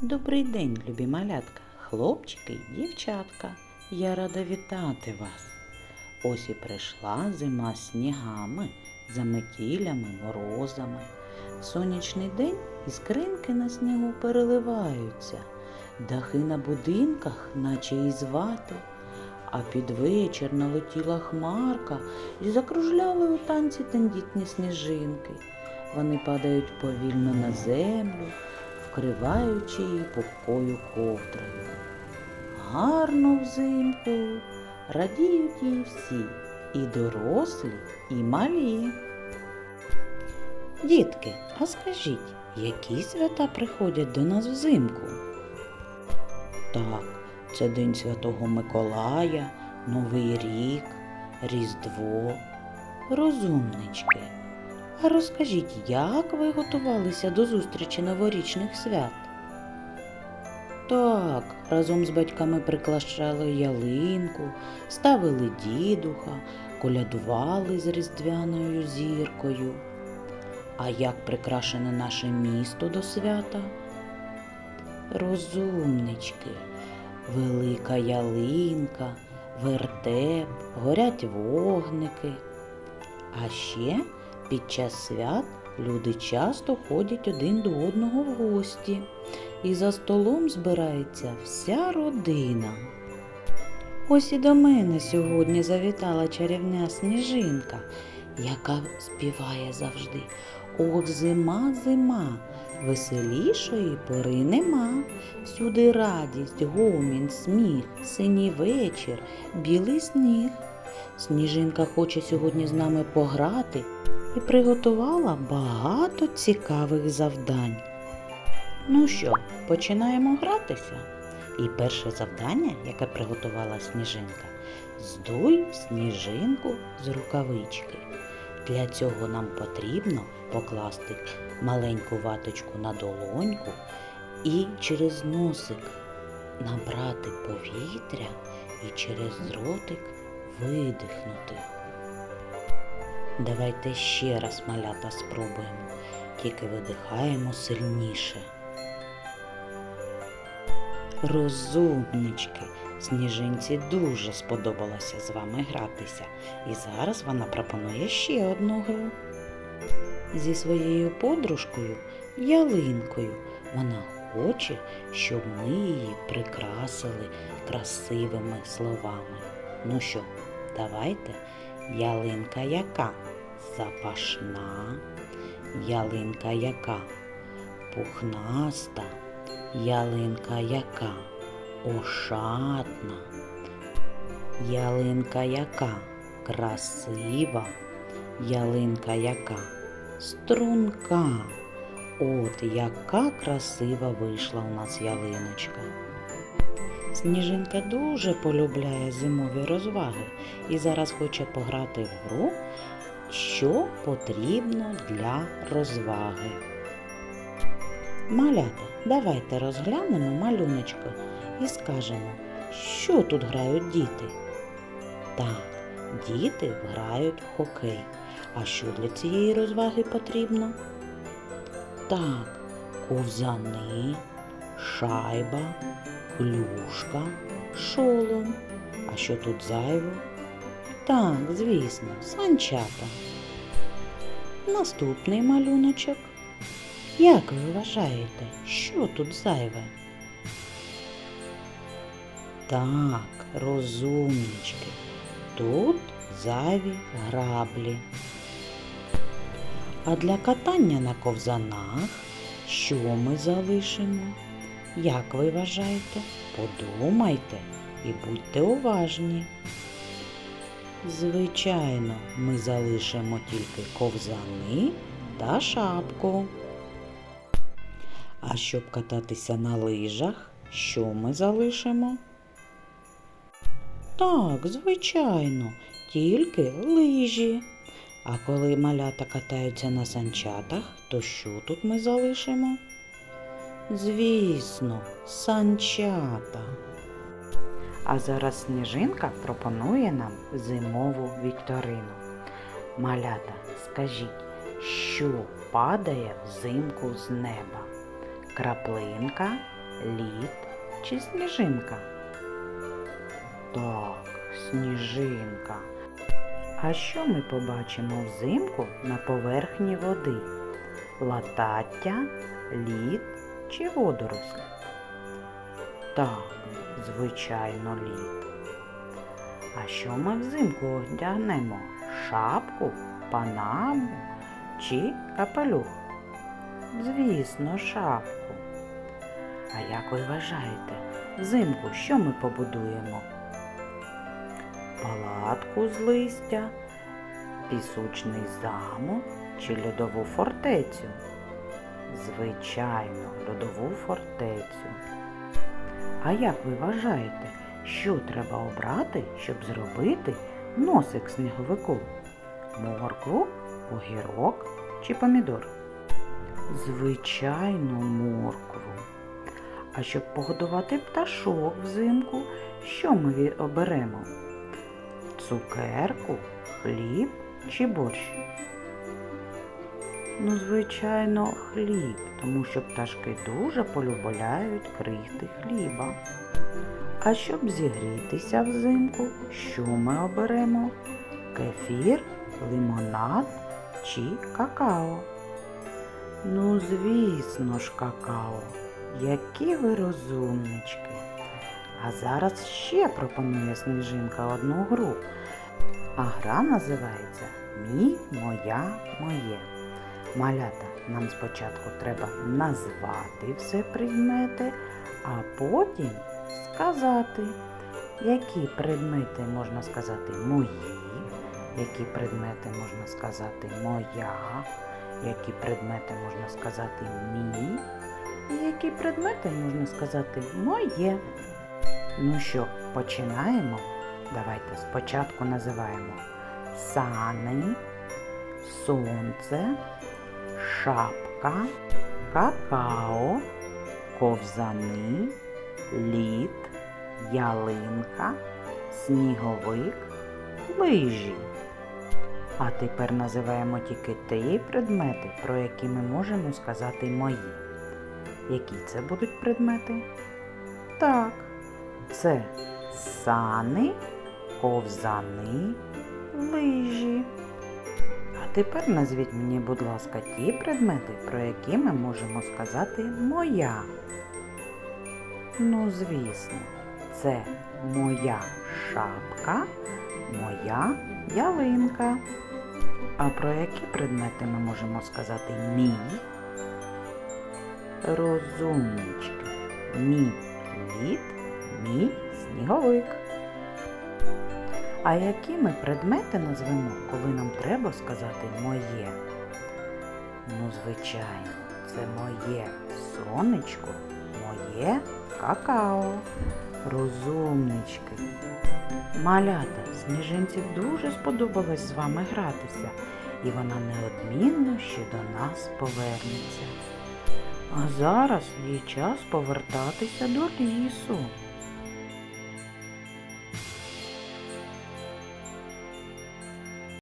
Добрий день, любі малятка, хлопчики й дівчатка. Я рада вітати вас. Ось і прийшла зима снігами, заметілями, морозами. Сонячний день іскринки на снігу переливаються, дахи на будинках, наче із вати, а під вечір налетіла хмарка і закружляли у танці тендітні сніжинки. Вони падають повільно на землю, вкриваючи її пухкою ковдрою. Гарно взимку радіють їй всі, і дорослі, і малі. Дітки, а скажіть, які свята приходять до нас взимку? Так, це День Святого Миколая, Новий рік, Різдво, розумнички. А розкажіть, як ви готувалися до зустрічі новорічних свят? Так, разом з батьками приклащали ялинку, ставили дідуха, колядували з різдвяною зіркою. А як прикрашене наше місто до свята? Розумнички, велика ялинка, вертеп, горять вогники. А ще під час свят люди часто ходять один до одного в гості, і за столом збирається вся родина. Ось і до мене сьогодні завітала чарівня сніжинка, яка співає завжди Ох, зима, зима, веселішої пори нема. Всюди радість, гомін, сміх, синій вечір, білий сніг. Сніжинка хоче сьогодні з нами пограти і приготувала багато цікавих завдань. Ну що, починаємо гратися? І перше завдання, яке приготувала сніжинка, здуй сніжинку з рукавички. Для цього нам потрібно покласти маленьку ваточку на долоньку і через носик набрати повітря і через ротик видихнути. Давайте ще раз малята спробуємо, тільки видихаємо сильніше. Розумнички, сніжинці дуже сподобалося з вами гратися, і зараз вона пропонує ще одну гру. Зі своєю подружкою ялинкою вона хоче, щоб ми її прикрасили красивими словами. Ну що, давайте ялинка яка? Запашна, ялинка яка? Пухнаста, ялинка яка? Ошатна, ялинка яка? Красива, ялинка яка? Струнка. От яка красива вийшла у нас ялиночка. Сніжинка дуже полюбляє зимові розваги і зараз хоче пограти в гру, що потрібно для розваги. Малята, давайте розглянемо малюночко і скажемо, що тут грають діти. Так, діти грають в хокей. А що для цієї розваги потрібно? Так, ковзани, шайба, клюшка, шолом. А що тут зайво? Так, звісно, санчата. Наступний малюночок. Як ви вважаєте, що тут зайве? Так, розумнички. Тут зайві граблі. А для катання на ковзанах що ми залишимо? Як ви вважаєте? Подумайте і будьте уважні. Звичайно, ми залишимо тільки ковзани та шапку. А щоб кататися на лижах, що ми залишимо? Так, звичайно, тільки лижі. А коли малята катаються на санчатах, то що тут ми залишимо? Звісно, санчата. А зараз сніжинка пропонує нам зимову вікторину. Малята, скажіть, що падає взимку з неба? Краплинка лід чи сніжинка? Так, сніжинка. А що ми побачимо взимку на поверхні води? Латаття, лід чи водорослі? Так, звичайно, лід. А що ми взимку одягнемо? Шапку, панаму чи капелюх? Звісно, шапку. А як ви вважаєте, взимку що ми побудуємо? Палатку з листя, пісочний замок чи льодову фортецю? Звичайно, льодову фортецю. А як ви вважаєте, що треба обрати, щоб зробити носик сніговику? Моркву, огірок чи помідор? Звичайно, моркву. А щоб погодувати пташок взимку, що ми оберемо? Цукерку, хліб чи борщ? Ну, звичайно, хліб, тому що пташки дуже полюбляють крихти хліба. А щоб зігрітися взимку, що ми оберемо? Кефір, лимонад чи какао? Ну, звісно ж, какао. Які ви розумнички. А зараз ще пропонує сніжинка одну гру. А гра називається Мій, моя, моє. Малята, нам спочатку треба назвати все предмети, а потім сказати, які предмети можна сказати мої, які предмети можна сказати моя, які предмети можна сказати мій, і які предмети можна сказати моє. Ну що, починаємо? Давайте спочатку називаємо сани, сонце, шапка, какао, ковзани, лід, ялинка, сніговик, лижі. А тепер називаємо тільки ті предмети, про які ми можемо сказати мої. Які це будуть предмети? Так, це сани, ковзани, лижі. Тепер назвіть мені, будь ласка, ті предмети, про які ми можемо сказати моя. Ну, звісно, це моя шапка, моя ялинка. А про які предмети ми можемо сказати мій? Розумнички. Мій лід, мій сніговик. А які ми предмети назвемо, коли нам треба сказати моє? Ну, звичайно, це моє сонечко, моє какао. Розумнички. Малята, сніжинці дуже сподобалось з вами гратися, і вона неодмінно ще до нас повернеться. А зараз їй час повертатися до лісу.